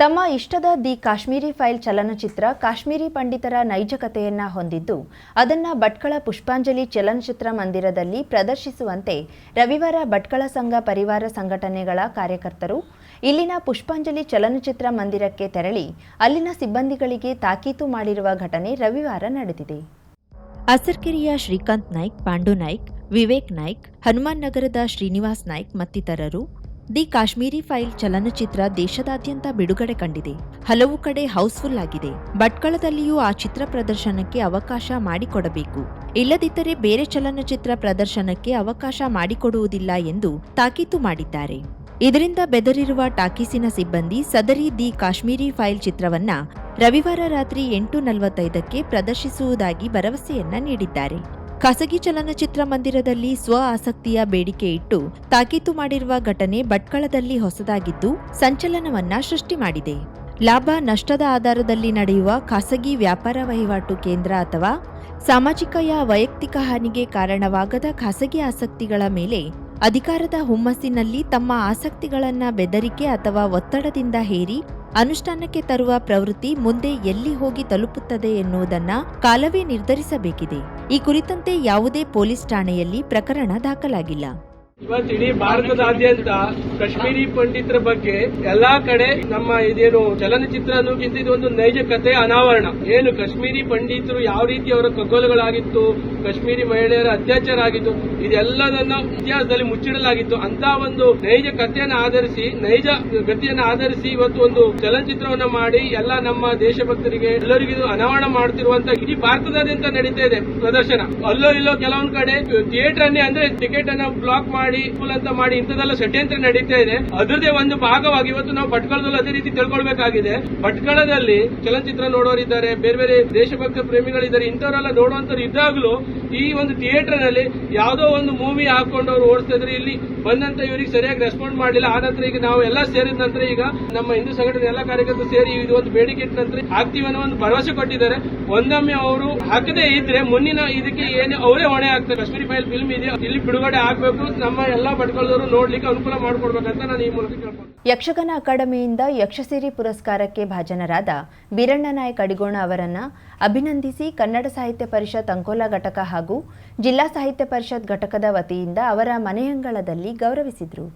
ತಮ್ಮ ಇಷ್ಟದ the Kashmiri file ಚಲನಚಿತ್ರ ಕಾಶ್ಮೀರಿ ಪಂಡಿತರ ನೈಜ ಕಥೆಯನ್ನ ಹೊಂದಿದ್ದು, ಅದನ್ನ ಭಟ್ಕಳ ಪುಷ್ಪಾಂಜಲಿ ಚಲನಚಿತ್ರ ಮಂದಿರದಲ್ಲಿ ಪ್ರದರ್ಶಿಸುವಂತೆ ರವಿವಾರ ಭಟ್ಕಳ ಸಂಘ ಪರಿವಾರ ಸಂಘಟನೆಗಳ ಕಾರ್ಯಕರ್ತರು ಇಲ್ಲಿನ ಪುಷ್ಪಾಂಜಲಿ ಚಲನಚಿತ್ರ ಮಂದಿರಕ್ಕೆ ತೆರಳಿ ಅಲ್ಲಿನ ಸಿಬ್ಬಂದಿಗಳಿಗೆ ತಾಕೀತು ಮಾಡಿರುವ ಘಟನೆ ರವಿವಾರ ನಡೆದಿದೆ. ಅಸರ್ಕೆರೆಯ ಶ್ರೀಕಾಂತ್ ನಾಯ್ಕ್, ಪಾಂಡು ನಾಯ್ಕ್, ವಿವೇಕ್ ನಾಯ್ಕ್, ಹನುಮಾನ್ ನಗರದ ಶ್ರೀನಿವಾಸ್ ನಾಯ್ಕ್ ಮತ್ತಿತರರು ದಿ ಕಾಶ್ಮೀರಿ ಫೈಲ್ ಚಲನಚಿತ್ರ ದೇಶದಾದ್ಯಂತ ಬಿಡುಗಡೆ ಕಂಡಿದೆ. ಹಲವು ಕಡೆ ಹೌಸ್ಫುಲ್ ಆಗಿದೆ. ಭಟ್ಕಳದಲ್ಲಿಯೂ ಆ ಚಿತ್ರ ಪ್ರದರ್ಶನಕ್ಕೆ ಅವಕಾಶ ಮಾಡಿಕೊಡಬೇಕು. ಇಲ್ಲದಿದ್ದರೆ ಬೇರೆ ಚಲನಚಿತ್ರ ಪ್ರದರ್ಶನಕ್ಕೆ ಅವಕಾಶ ಮಾಡಿಕೊಡುವುದಿಲ್ಲ ಎಂದು ತಾಕೀತು ಮಾಡಿದ್ದಾರೆ. ಇದರಿಂದ ಬೆದರಿರುವ ಟಾಕೀಸಿನ ಸಿಬ್ಬಂದಿ ಸದರಿ ದಿ ಕಾಶ್ಮೀರಿ ಫೈಲ್ ಚಿತ್ರವನ್ನ ರವಿವಾರ ರಾತ್ರಿ ಎಂಟು ನಲವತ್ತೈದಕ್ಕೆ ಪ್ರದರ್ಶಿಸುವುದಾಗಿ ಭರವಸೆಯನ್ನ ನೀಡಿದ್ದಾರೆ. ಖಾಸಗಿ ಚಲನಚಿತ್ರ ಮಂದಿರದಲ್ಲಿ ಸ್ವ ಆಸಕ್ತಿಯ ಬೇಡಿಕೆ ಇಟ್ಟು ತಾಕೀತು ಮಾಡಿರುವ ಘಟನೆ ಭಟ್ಕಳದಲ್ಲಿ ಹೊಸದಾಗಿದ್ದು ಸಂಚಲನವನ್ನ ಸೃಷ್ಟಿ ಮಾಡಿದೆ. ಲಾಭ ನಷ್ಟದ ಆಧಾರದಲ್ಲಿ ನಡೆಯುವ ಖಾಸಗಿ ವ್ಯಾಪಾರ ವಹಿವಾಟು ಕೇಂದ್ರ ಅಥವಾ ಸಾಮಾಜಿಕ ಯಾ ವೈಯಕ್ತಿಕ ಹಾನಿಗೆ ಕಾರಣವಾಗದ ಖಾಸಗಿ ಆಸಕ್ತಿಗಳ ಮೇಲೆ ಅಧಿಕಾರದ ಹುಮ್ಮಸ್ಸಿನಲ್ಲಿ ತಮ್ಮ ಆಸಕ್ತಿಗಳನ್ನು ಬೆದರಿಕೆ ಅಥವಾ ಒತ್ತಡದಿಂದ ಹೇರಿ ಅನುಷ್ಠಾನಕ್ಕೆ ತರುವ ಪ್ರವೃತ್ತಿ ಮುಂದೆ ಎಲ್ಲಿ ಹೋಗಿ ತಲುಪುತ್ತದೆ ಎನ್ನುವುದನ್ನ ಕಾಲವೇ ನಿರ್ಧರಿಸಬೇಕಿದೆ. ಈ ಕುರಿತಂತೆ ಯಾವುದೇ ಪೊಲೀಸ್ ಠಾಣೆಯಲ್ಲಿ ಪ್ರಕರಣ ದಾಖಲಾಗಿಲ್ಲ. ಇವತ್ತು ಇಡೀ ಭಾರತದಾದ್ಯಂತ ಕಾಶ್ಮೀರಿ ಪಂಡಿತರ ಬಗ್ಗೆ ಎಲ್ಲಾ ಕಡೆ ನಮ್ಮ ಇದೇನು ಚಲನಚಿತ್ರ ಅನ್ನೋಕ್ಕಿಂತ ಇದೊಂದು ನೈಜ ಕಥೆ ಅನಾವರಣ. ಏನು ಕಾಶ್ಮೀರಿ ಪಂಡಿತರು ಯಾವ ರೀತಿ ಅವರ ಕಗ್ಗೋಲುಗಳಾಗಿತ್ತು, ಕಾಶ್ಮೀರಿ ಮಹಿಳೆಯರ ಅತ್ಯಾಚಾರ ಆಗಿತ್ತು, ಇದೆಲ್ಲದನ್ನ ಇತಿಹಾಸದಲ್ಲಿ ಮುಚ್ಚಿಡಲಾಗಿತ್ತು. ಅಂತ ಒಂದು ನೈಜ ಕಥೆಯನ್ನು ಆಧರಿಸಿ, ನೈಜ ಗತಿಯನ್ನು ಆಧರಿಸಿ ಇವತ್ತು ಒಂದು ಚಲನಚಿತ್ರವನ್ನ ಮಾಡಿ ಎಲ್ಲ ನಮ್ಮ ದೇಶಭಕ್ತರಿಗೆ ಎಲ್ಲರಿಗೂ ಅನಾವರಣ ಮಾಡುತ್ತಿರುವಂತ ಇಡೀ ಭಾರತದಾದ್ಯಂತ ನಡೀತಾ ಇದೆ ಪ್ರದರ್ಶನ. ಅಲ್ಲೋ ಇಲ್ಲೋ ಕೆಲವೊಂದು ಕಡೆ ಥಿಯೇಟರ್ ಅಂದ್ರೆ ಟಿಕೆಟ್ ಅನ್ನ ಬ್ಲಾಕ್ ಮಾಡಿ ಫುಲ್ ಅಂತ ಮಾಡಿ ಇಂಥದೆಲ್ಲ ಷಡ್ಯಂತ್ರ ನಡೀತಾ ಇದೆ. ಅದರದೇ ಒಂದು ಭಾಗವಾಗಿ ಇವತ್ತು ನಾವು ಭಟ್ಕಳದಲ್ಲಿ ಅದೇ ರೀತಿ ತಿಳ್ಕೊಳ್ಬೇಕಾಗಿದೆ. ಭಟ್ಕಳದಲ್ಲಿ ಚಲನಚಿತ್ರ ನೋಡೋರಿದ್ದಾರೆ, ಬೇರೆ ಬೇರೆ ದೇಶಭಕ್ತ ಪ್ರೇಮಿಗಳಿದ್ದಾರೆ, ಇಂಥವರೆಲ್ಲ ನೋಡುವಂತವ್ರು ಇದ್ದಾಗಲೂ ಈ ಒಂದು ಥಿಯೇಟರ್ನಲ್ಲಿ ಯಾವುದೋ ಒಂದು ಮೂವಿ ಹಾಕೊಂಡು ಅವ್ರು ಓಡಿಸ್ತಾ ಇಲ್ಲಿ ಬಂದಂತ ಇವರಿಗೆ ಸರಿಯಾಗಿ ರೆಸ್ಪಾಂಡ್ ಮಾಡಲಿಲ್ಲ. ಆ ನಂತರ ಈಗ ನಾವು ಎಲ್ಲ ಸೇರಿದ ನಂತರ ಈಗ ನಮ್ಮ ಹಿಂದೂ ಸಂಘಟನೆ ಎಲ್ಲ ಕಾರ್ಯಕರ್ತರು ಸೇರಿ ಇದು ಒಂದು ಬೇಡಿಕೆ ಇಟ್ಟ ನಂತರ ಆಗ್ತೀವಿ ಅನ್ನೋ ಒಂದು ಭರವಸೆ ಕೊಟ್ಟಿದ್ದಾರೆ. ಒಂದೊಮ್ಮೆ ಅವರು ಹಾಕದೇ ಇದ್ರೆ ಮುಂದಿನ ಇದಕ್ಕೆ ಏನು ಅವರೇ ಹೊಣೆ ಆಗ್ತಾರೆ. ಕಾಶ್ಮೀರಿ ಫೈಲ್ ಫಿಲ್ಮ್ ಇದೆ ಇಲ್ಲಿ ಬಿಡುಗಡೆ ಆಗಬೇಕು. ನಮ್ಮ ಯಕ್ಷಗಾನ ಅಕಾಡೆಮಿಯಿಂದ ಯಕ್ಷಸಿರಿ ಪುರಸ್ಕಾರಕ್ಕೆ ಭಾಜನರಾದ ವೀರಣ್ಣ ನಾಯಕ್ ಅಡಿಗೋಣ ಅವರನ್ನ ಅಭಿನಂದಿಸಿ ಕನ್ನಡ ಸಾಹಿತ್ಯ ಪರಿಷತ್ ಅಂಕೋಲಾ ಘಟಕ ಹಾಗೂ ಜಿಲ್ಲಾ ಸಾಹಿತ್ಯ ಪರಿಷತ್ ಘಟಕದ ವತಿಯಿಂದ ಅವರ ಮನೆಯಂಗಳದಲ್ಲಿ ಗೌರವಿಸಿದರು.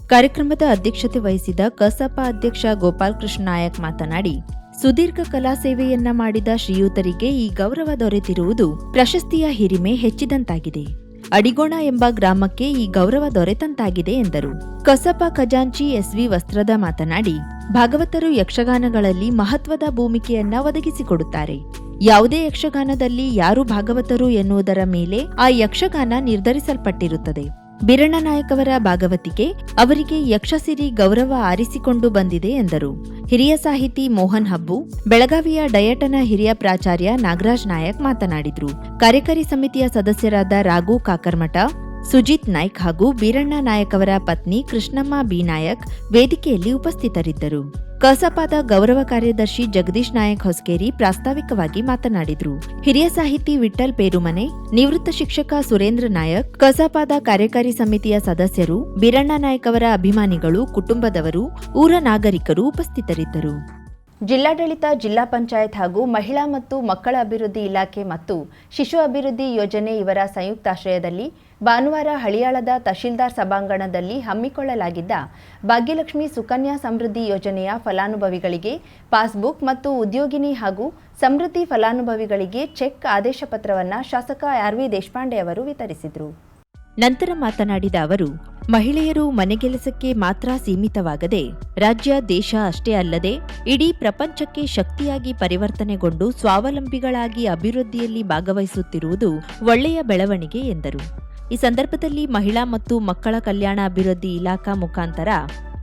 ಕಾರ್ಯಕ್ರಮದ ಅಧ್ಯಕ್ಷತೆ ವಹಿಸಿದ ಕಸಾಪ ಅಧ್ಯಕ್ಷ ಗೋಪಾಲ್ ಕೃಷ್ಣ ನಾಯಕ್ ಮಾತನಾಡಿ, ಸುದೀರ್ಘ ಕಲಾ ಸೇವೆಯನ್ನ ಮಾಡಿದ ಶ್ರೀಯುತರಿಗೆ ಈ ಗೌರವ ದೊರೆತಿರುವುದು ಪ್ರಶಸ್ತಿಯ ಹಿರಿಮೆ ಹೆಚ್ಚಿದಂತಾಗಿದೆ. ಅಡಿಗೋಣ ಎಂಬ ಗ್ರಾಮಕ್ಕೆ ಈ ಗೌರವ ದೊರೆತಂತಾಗಿದೆ ಎಂದರು. ಕಸಪ ಖಜಾಂಚಿ ಎಸ್ವಿ ವಸ್ತ್ರದ ಮಾತನಾಡಿ, ಭಾಗವತರು ಯಕ್ಷಗಾನಗಳಲ್ಲಿ ಮಹತ್ವದ ಭೂಮಿಕೆಯನ್ನ ಒದಗಿಸಿಕೊಡುತ್ತಾರೆ. ಯಾವುದೇ ಯಕ್ಷಗಾನದಲ್ಲಿ ಯಾರು ಭಾಗವತರು ಎನ್ನುವುದರ ಮೇಲೆ ಆ ಯಕ್ಷಗಾನ ನಿರ್ಧರಿಸಲ್ಪಟ್ಟಿರುತ್ತದೆ. ಬೀರಣ್ಣ ನಾಯಕ್ ಅವರ ಭಾಗವತಿಕೆ ಅವರಿಗೆ ಯಕ್ಷಸಿರಿ ಗೌರವ ಆರಿಸಿಕೊಂಡು ಬಂದಿದೆ ಎಂದರು. ಹಿರಿಯ ಸಾಹಿತಿ ಮೋಹನ್ ಹಬ್ಬು, ಬೆಳಗಾವಿಯ ಡಯಟನ ಹಿರಿಯ ಪ್ರಾಚಾರ್ಯ ನಾಗರಾಜ್ ನಾಯಕ್ ಮಾತನಾಡಿದರು. ಕಾರ್ಯಕಾರಿ ಸಮಿತಿಯ ಸದಸ್ಯರಾದ ರಾಘು ಕಾಕರ್ಮಠ, ಸುಜಿತ್ ನಾಯ್ಕ್ ಹಾಗೂ ಬೀರಣ್ಣ ನಾಯಕ್ ಅವರ ಪತ್ನಿ ಕೃಷ್ಣಮ್ಮ ಬಿ ನಾಯಕ್ ವೇದಿಕೆಯಲ್ಲಿ ಉಪಸ್ಥಿತರಿದ್ದರು. ಕಸಪಾದ ಗೌರವ ಕಾರ್ಯದರ್ಶಿ ಜಗದೀಶ್ ನಾಯಕ್ ಹೊಸಕೇರಿ ಪ್ರಾಸ್ತಾವಿಕವಾಗಿ ಮಾತನಾಡಿದರು. ಹಿರಿಯ ಸಾಹಿತಿ ವಿಠಲ್ ಪೇರುಮನೆ, ನಿವೃತ್ತ ಶಿಕ್ಷಕ ಸುರೇಂದ್ರ ನಾಯಕ್, ಕಸಪಾದ ಕಾರ್ಯಕಾರಿ ಸಮಿತಿಯ ಸದಸ್ಯರು, ಬೀರಣ್ಣ ನಾಯಕ್ ಅವರ ಅಭಿಮಾನಿಗಳು, ಕುಟುಂಬದವರು, ಊರ ನಾಗರಿಕರು ಉಪಸ್ಥಿತರಿದ್ದರು. ಜಿಲ್ಲಾಡಳಿತ, ಜಿಲ್ಲಾ ಪಂಚಾಯತ್ ಹಾಗೂ ಮಹಿಳಾ ಮತ್ತು ಮಕ್ಕಳ ಅಭಿವೃದ್ಧಿ ಇಲಾಖೆ ಮತ್ತು ಶಿಶು ಅಭಿವೃದ್ಧಿ ಯೋಜನೆ ಇವರ ಸಂಯುಕ್ತಾಶ್ರಯದಲ್ಲಿ ಭಾನುವಾರ ಹಳಿಯಾಳದ ತಹಶೀಲ್ದಾರ್ ಸಭಾಂಗಣದಲ್ಲಿ ಹಮ್ಮಿಕೊಳ್ಳಲಾಗಿದ್ದ ಭಾಗ್ಯಲಕ್ಷ್ಮಿ ಸುಕನ್ಯಾ ಸಮೃದ್ಧಿ ಯೋಜನೆಯ ಫಲಾನುಭವಿಗಳಿಗೆ ಪಾಸ್ಬುಕ್ ಮತ್ತು ಉದ್ಯೋಗಿನಿ ಹಾಗೂ ಸಮೃದ್ಧಿ ಫಲಾನುಭವಿಗಳಿಗೆ ಚೆಕ್ ಆದೇಶ ಪತ್ರವನ್ನು ಶಾಸಕ ಆರ್ ವಿ ದೇಶಪಾಂಡೆ ಅವರು ವಿತರಿಸಿದರು. ನಂತರ ಮಾತನಾಡಿದ ಅವರು, ಮಹಿಳೆಯರು ಮನೆಗೆಲಸಕ್ಕೆ ಮಾತ್ರ ಸೀಮಿತವಾಗದೆ ರಾಜ್ಯ, ದೇಶ ಅಷ್ಟೇ ಅಲ್ಲದೆ ಇಡೀ ಪ್ರಪಂಚಕ್ಕೆ ಶಕ್ತಿಯಾಗಿ ಪರಿವರ್ತನೆಗೊಂಡು ಸ್ವಾವಲಂಬಿಗಳಾಗಿ ಅಭಿವೃದ್ಧಿಯಲ್ಲಿ ಭಾಗವಹಿಸುತ್ತಿರುವುದು ಒಳ್ಳೆಯ ಬೆಳವಣಿಗೆ ಎಂದರು. ಈ ಸಂದರ್ಭದಲ್ಲಿ ಮಹಿಳಾ ಮತ್ತು ಮಕ್ಕಳ ಕಲ್ಯಾಣ ಅಭಿವೃದ್ಧಿ ಇಲಾಖಾ ಮುಖಾಂತರ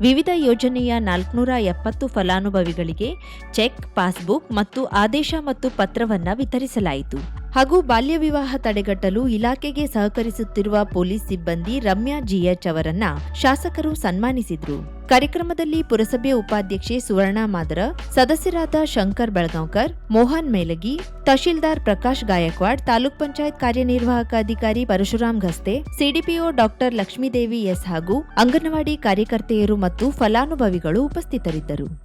ವಿವಿಧ ಯೋಜನೆಯ ನಾಲ್ಕುನೂರ ಎಪ್ಪತ್ತು ಫಲಾನುಭವಿಗಳಿಗೆ ಚೆಕ್, ಪಾಸ್ಬುಕ್ ಮತ್ತು ಆದೇಶ ಮತ್ತು ಪತ್ರವನ್ನ ವಿತರಿಸಲಾಯಿತು. ಹಾಗೂ ಬಾಲ್ಯ ವಿವಾಹ ತಡೆಗಟ್ಟಲು ಇಲಾಖೆಗೆ ಸಹಕರಿಸುತ್ತಿರುವ ಪೊಲೀಸ್ ಸಿಬ್ಬಂದಿ ರಮ್ಯಾ ಜಿಎಚ್ ಅವರನ್ನ ಶಾಸಕರು ಸನ್ಮಾನಿಸಿದ್ರು. ಕಾರ್ಯಕ್ರಮದಲ್ಲಿ ಪುರಸಭೆ ಉಪಾಧ್ಯಕ್ಷೆ ಸುವರ್ಣ ಮಾದರ, ಸದಸ್ಯರಾದ ಶಂಕರ್ ಬೆಳಗಾಂವ್ಕರ್, ಮೋಹನ್ ಮೇಲಗಿ, ತಹಶೀಲ್ದಾರ್ ಪ್ರಕಾಶ್ ಗಾಯಕ್ವಾಡ್, ತಾಲೂಕ್ ಪಂಚಾಯತ್ ಕಾರ್ಯನಿರ್ವಾಹಕ ಅಧಿಕಾರಿ Parashuram Ghaste, CDPO doctor Lakshmidevi S ಹಾಗೂ ಅಂಗನವಾಡಿ ಕಾರ್ಯಕರ್ತೆಯರು ಮತ್ತು ಫಲಾನುಭವಿಗಳು ಉಪಸ್ಥಿತರಿದ್ದರು.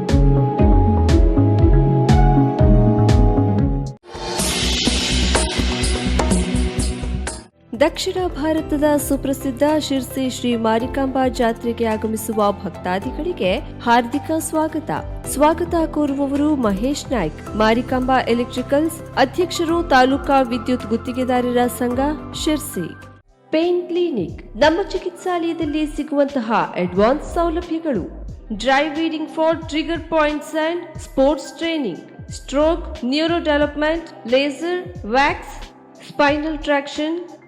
ದಕ್ಷಿಣ ಭಾರತದ ಸುಪ್ರಸಿದ್ಧ ಶಿರ್ಸಿ ಶ್ರೀ ಮಾರಿಕಾಂಬಾ ಜಾತ್ರೆಗೆ ಆಗಮಿಸುವ ಭಕ್ತಾದಿಗಳಿಗೆ ಹಾರ್ದಿಕ ಸ್ವಾಗತ. ಸ್ವಾಗತ ಕೋರುವವರು ಮಹೇಶ್ ನಾಯ್ಕ್. ಮಾರಿಕಾಂಬಾ ಎಲೆಕ್ಟ್ರಿಕಲ್ಸ್ ಅಧ್ಯಕ್ಷರು ತಾಲೂಕಾ ವಿದ್ಯುತ್ ಗುತ್ತಿಗೆದಾರರ ಸಂಘ ಶಿರ್ಸಿ. ಪೇನ್ ಕ್ಲಿನಿಕ್ ನಮ್ಮ ಚಿಕಿತ್ಸಾಲಯದಲ್ಲಿ ಸಿಗುವಂತಹ ಅಡ್ವಾನ್ಸ್ ಸೌಲಭ್ಯಗಳು. Dry reading for trigger points and sports training. Stroke neuro development laser wax spinal traction,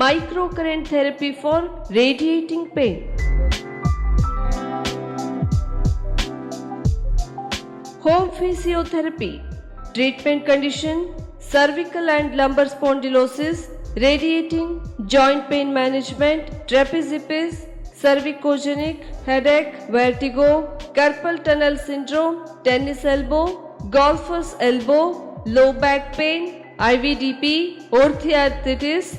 microcurrent therapy for radiating pain. Home physiotherapy, treatment condition, cervical and lumbar spondylosis, radiating, joint pain management, trapeziepis, cervicogenic, headache, vertigo, carpal tunnel syndrome, tennis elbow, golfer's elbow, low back pain, IVDP, orthoarthritis,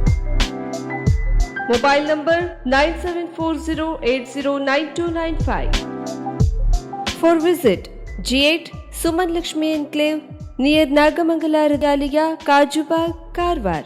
Mobile number 9740809295. For visit G8 Suman Lakshmi Enclave near Nagamangala Radaliya, Kajubag, Karwar.